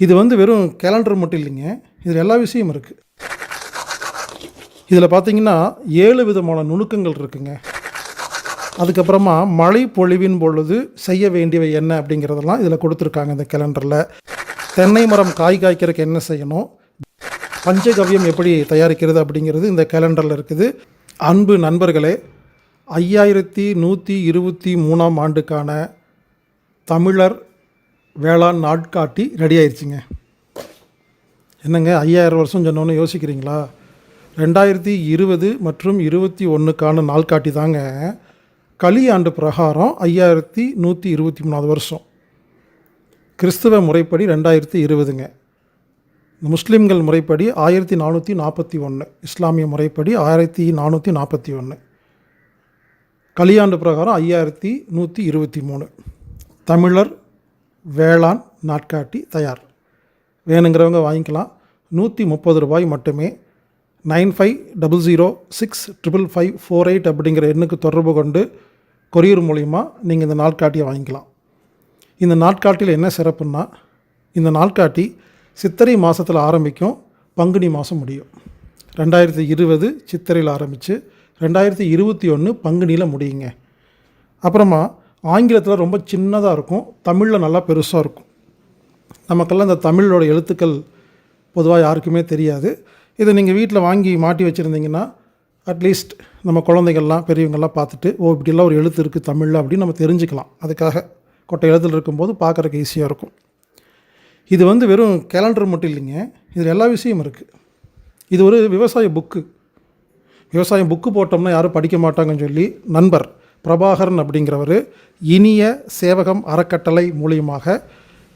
இது வந்து வெறும் கேலண்டர் மட்டும் இல்லைங்க. இதில் எல்லா விஷயமும் இருக்குது இதில் பார்த்தீங்கன்னா ஏழு விதமான நுணுக்கங்கள் இருக்குங்க. அதுக்கப்புறமா மழை பொழிவின் பொழுது செய்ய வேண்டியவை என்ன அப்படிங்கிறதெல்லாம் இதில் கொடுத்துருக்காங்க இந்த கேலண்டரில் தென்னை மரம் காய் காய்க்கிறதுக்கு என்ன செய்யணும்? பஞ்சகவ்யம் எப்படி தயாரிக்கிறது அப்படிங்கிறது இந்த கேலண்டரில் இருக்குது. அன்பு நண்பர்களே ஐயாயிரத்தி நூற்றி இருபத்தி மூணாம் ஆண்டுக்கான தமிழர் வேளாண் நாட்காட்டி ரெடி ஆயிடுச்சுங்க என்னங்க ஐயாயிரம் வருஷம் சொன்னோன்னு யோசிக்கிறீங்களா? ரெண்டாயிரத்தி இருபது மற்றும் இருபத்தி ஒன்றுக்கான நாள்காட்டி தாங்க. கலியாண்டு பிரகாரம் ஐயாயிரத்தி நூற்றி இருபத்தி மூணாவது வருஷம். கிறிஸ்துவ முறைப்படி ரெண்டாயிரத்தி இருபதுங்க. முஸ்லீம்கள் முறைப்படி ஆயிரத்தி நானூற்றி நாற்பத்தி ஒன்று இஸ்லாமிய முறைப்படி ஆயிரத்தி நானூற்றி நாற்பத்தி ஒன்று கலியாண்டு பிரகாரம் ஐயாயிரத்தி நூற்றி இருபத்தி மூணு. தமிழர் வேளாண் நாட்காட்டி தயார். வேணுங்கிறவங்க வாங்கிக்கலாம். நூற்றி முப்பது ரூபாய் மட்டுமே. Nine five double zero six triple five four eight அப்படிங்கிற எண்ணுக்கு தொடர்பு கொண்டு கொரியர் மூலிமா நீங்கள் இந்த நாட்காட்டியை வாங்கிக்கலாம். இந்த நாட்காட்டியில் என்ன சிறப்புன்னா இந்த நாட்காட்டி சித்திரை மாதத்தில் ஆரம்பிக்கும் பங்குனி மாதம் முடியும். ரெண்டாயிரத்தி இருபது சித்திரையில் ஆரம்பித்து ரெண்டாயிரத்தி இருபத்தி ஒன்று பங்குனியில் முடியுங்க. அப்புறமா ஆங்கிலத்தில் ரொம்ப சின்னதாக இருக்கும். தமிழில் நல்லா பெருசாக இருக்கும். நமக்கெல்லாம் இந்த தமிழோட எழுத்துக்கள் பொதுவாக யாருக்குமே தெரியாது. இதை நீங்கள் வீட்டில் வாங்கி மாட்டி வச்சுருந்தீங்கன்னா அட்லீஸ்ட் நம்ம குழந்தைகள்லாம் பெரியவங்கள்லாம் பார்த்துட்டு ஓ இப்படிலாம் ஒரு எழுத்து இருக்குது தமிழில் அப்படின்னு நம்ம தெரிஞ்சுக்கலாம். அதுக்காக கொட்டை எழுத்தில் இருக்கும்போது பார்க்குறக்கு ஈஸியாக இருக்கும். இது வந்து வெறும் கேலண்டர் மட்டும் இல்லைங்க. இதில் எல்லா விஷயமும் இருக்குது இது ஒரு விவசாய புக்கு விவசாயம் புக்கு போட்டோம்னா யாரும் படிக்க மாட்டாங்கன்னு சொல்லி நண்பர் பிரபாகரன் அப்படிங்கிறவர் இனிய சேவகம் அறக்கட்டளை மூலியமாக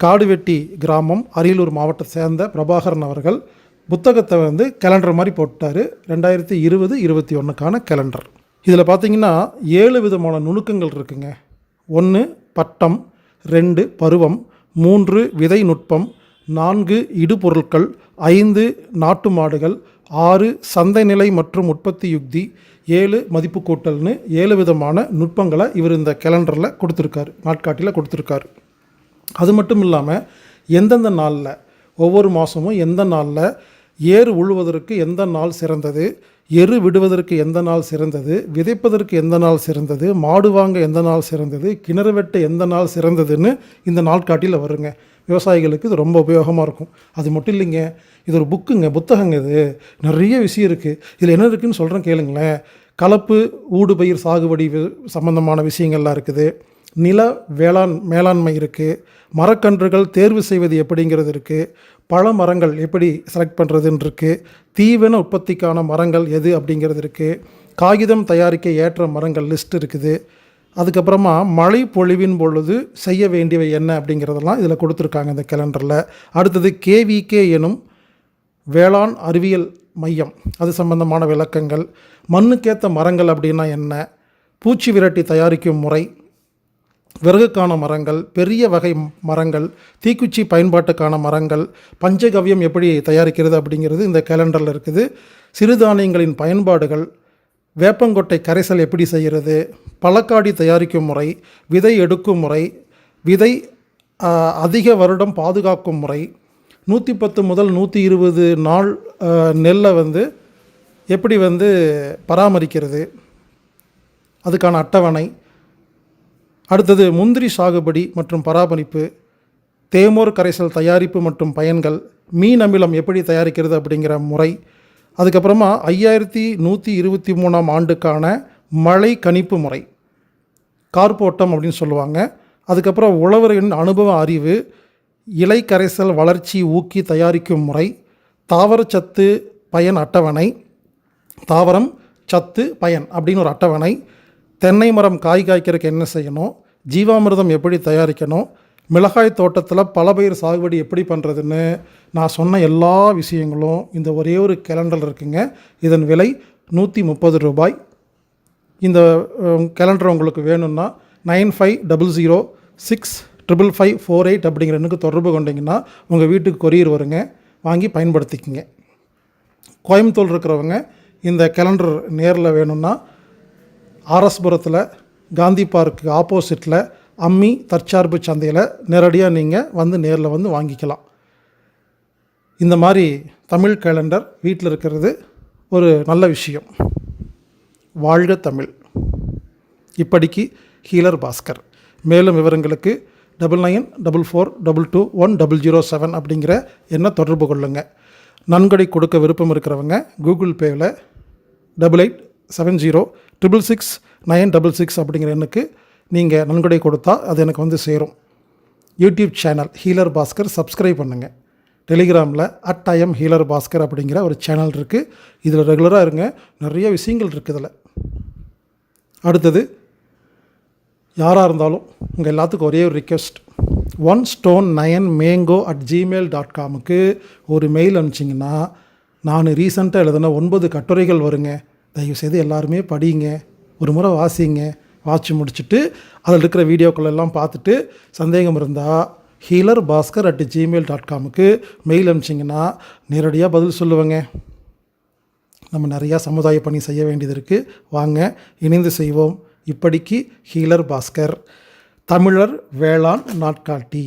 காடுவெட்டி கிராமம் அரியலூர் மாவட்டத்தை சேர்ந்த பிரபாகரன் அவர்கள் புத்தகத்தை வந்து கேலண்டர் மாதிரி போட்டார். ரெண்டாயிரத்தி இருபது இருபத்தி ஒன்றுக்கான கேலண்டர் இதில் பார்த்தீங்கன்னா ஏழு விதமான நுணுக்கங்கள் இருக்குங்க. ஒன்று பட்டம். ரெண்டு பருவம். மூன்று விதை நுட்பம். நான்கு இடுபொருட்கள். ஐந்து நாட்டு மாடுகள். ஆறு சந்தை நிலை மற்றும் உற்பத்தி யுக்தி ஏழு மதிப்பு கூட்டல்னு ஏழு விதமான நுட்பங்களை இவர் இந்த கேலண்டரில் கொடுத்துருக்காரு நாட்காட்டியில் கொடுத்துருக்காரு. அது மட்டும் இல்லாமல் எந்தெந்த நாளில் ஒவ்வொரு மாதமும் எந்த நாளில் ஏர் உழுவதற்கு எந்த நாள் சிறந்தது? எரு விடுவதற்கு எந்த நாள் சிறந்தது? விதைப்பதற்கு எந்த நாள் சிறந்தது? மாடு வாங்க எந்த நாள் சிறந்தது? கிணறு வெட்ட எந்த நாள் சிறந்ததுன்னு இந்த நாட்காட்டியில் வருங்க. விவசாயிகளுக்கு இது ரொம்ப உபயோகமாக இருக்கும். அது மட்டும் இல்லைங்க. இது ஒரு புக்குங்க புத்தகங்க இது. நிறைய விஷயம் இருக்குது இதில் என்ன இருக்குதுன்னு சொல்கிறேன் கேளுங்களேன். கலப்பு ஊடுபயிர் சாகுபடி சம்மந்தமான சம்பந்தமான விஷயங்கள்லாம் இருக்குது. நில வேளாண் மேலாண்மை இருக்குது மரக்கன்றுகள் தேர்வு செய்வது எப்படிங்கிறது இருக்குது பழ மரங்கள் எப்படி செலக்ட் பண்ணுறதுன்னு இருக்குது தீவன உற்பத்திக்கான மரங்கள் எது அப்படிங்கிறது இருக்குது காகிதம் தயாரிக்க ஏற்ற மரங்கள் லிஸ்ட் இருக்குது அதுக்கப்புறமா மழை பொழிவின் பொழுது செய்ய வேண்டியவை என்ன அப்படிங்கிறதெல்லாம் இதில் கொடுத்துருக்காங்க இந்த கேலண்டரில் அடுத்தது கேவிகே எனும் வேளாண் அறிவியல் மையம் அது சம்பந்தமான விளக்கங்கள் மண்ணுக்கேற்ற மரங்கள் அப்படின்னா என்ன பூச்சி விரட்டி தயாரிக்கும் முறை விறகுக்கான மரங்கள் பெரிய வகை மரங்கள் தீக்குச்சி பயன்பாட்டுக்கான மரங்கள் பஞ்சகவ்யம் எப்படி தயாரிக்கிறது அப்படிங்கிறது இந்த கேலண்டரில் இருக்குது. சிறுதானியங்களின் பயன்பாடுகள் வேப்பங்கொட்டை கரைசல் எப்படி செய்கிறது பழக்காடி தயாரிக்கும் முறை விதை எடுக்கும் முறை விதை அதிக வருடம் பாதுகாக்கும் முறை நூற்றி பத்து முதல் நூற்றி இருபது நாள் நெல்லை வந்து எப்படி வந்து பராமரிக்கிறது அதுக்கான அட்டவணை அடுத்தது முந்திரி சாகுபடி மற்றும் பராமரிப்பு தேமோர் கரைசல் தயாரிப்பு மற்றும் பயன்கள் மீன் அமிலம் எப்படி தயாரிக்கிறது அப்படிங்கிற முறை அதுக்கப்புறமா ஐயாயிரத்தி நூற்றி இருபத்தி மூணாம் ஆண்டுக்கான மழை கணிப்பு முறை கார்போட்டம் அப்படின்னு சொல்லுவாங்க. அதுக்கப்புறம் உழவரின் அனுபவ அறிவு இலை கரைசல் வளர்ச்சி ஊக்கி தயாரிக்கும் முறை தாவரச்சத்து பயன் அட்டவணை தாவரம் சத்து பயன் அப்படின்னு ஒரு அட்டவணை தென்னை மரம் காய் காய்க்கிறதுக்கு என்ன செய்யணும்? ஜீவாமிர்தம் எப்படி தயாரிக்கணும்? மிளகாய் தோட்டத்தில் பல பயிர் சாகுபடி எப்படி பண்ணுறதுன்னு நான் சொன்ன எல்லா விஷயங்களும் இந்த ஒரே ஒரு கேலண்டர் இருக்குங்க. இதன் விலை நூற்றி முப்பது ரூபாய். இந்த கேலண்டர் உங்களுக்கு வேணும்னா nine five double zero six triple five four eight அப்படிங்கிற எண்ணுக்கு தொடர்பு கொண்டிங்கன்னா உங்கள் வீட்டுக்கு கொரியர் வருங்க. வாங்கி பயன்படுத்திக்கிங்க. கோயம்புத்தூர் இருக்கிறவங்க இந்த கேலண்டர் நேரில் வேணும்னா ஆர்எஸ்புரத்தில் காந்தி பார்க்கு ஆப்போசிட்டில் அம்மி தற்சார்பு சந்தையில் நேரடியாக நீங்கள் வந்து நேரில் வந்து வாங்கிக்கலாம். இந்த மாதிரி தமிழ் கேலண்டர் வீட்டில் இருக்கிறது ஒரு நல்ல விஷயம். வாழ்க தமிழ். இப்படிக்கு ஹீலர் பாஸ்கர். மேலும் விவரங்களுக்கு double nine double four double two one double zero seven அப்படிங்கிற எண்ணை தொடர்பு கொள்ளுங்கள் நன்கொடை கொடுக்க விருப்பம் இருக்கிறவங்க Google பேவில் double eight seven zero triple six nine double six அப்படிங்கிற எண்ணுக்கு நீங்கள் நன்கொடை கொடுத்தா அது எனக்கு வந்து சேரும். YouTube channel healer Bhaskar subscribe பண்ணுங்கள் டெலிகிராமில் அட் ஐஎம் ஹீலர் பாஸ்கர் அப்படிங்கிற ஒரு சேனல் இருக்குது இதில் ரெகுலராக இருங்க. நிறைய விஷயங்கள் இருக்குது இதில். அடுத்தது யாராக இருந்தாலும் உங்கள் எல்லாத்துக்கும் ஒரே ஒரு request one stone nine mango at Gmail dot காமுக்கு ஒரு மெயில் அனுப்பிச்சிங்கன்னா நான் ரீசெண்டாக எழுதின ஒன்பது கட்டுரைகள் வருங்க. தயவுசெய்து எல்லாருமே படிங்க. ஒரு முறை வாசிங்க. வாட்சி முடிச்சுட்டு அதில் இருக்கிற வீடியோக்கள் எல்லாம் பார்த்துட்டு சந்தேகம் இருந்தால் healer Bhaskar at Gmail dot காமுக்கு mail அனுப்பிச்சிங்கன்னா நேரடியாக பதில் சொல்லுவேங்க. நம்ம நிறையா சமுதாய பணி செய்ய வேண்டியது இருக்குது வாங்க இணைந்து செய்வோம். இப்படிக்கு ஹீலர் பாஸ்கர் தமிழர் வேளாண் நாட்காட்டி.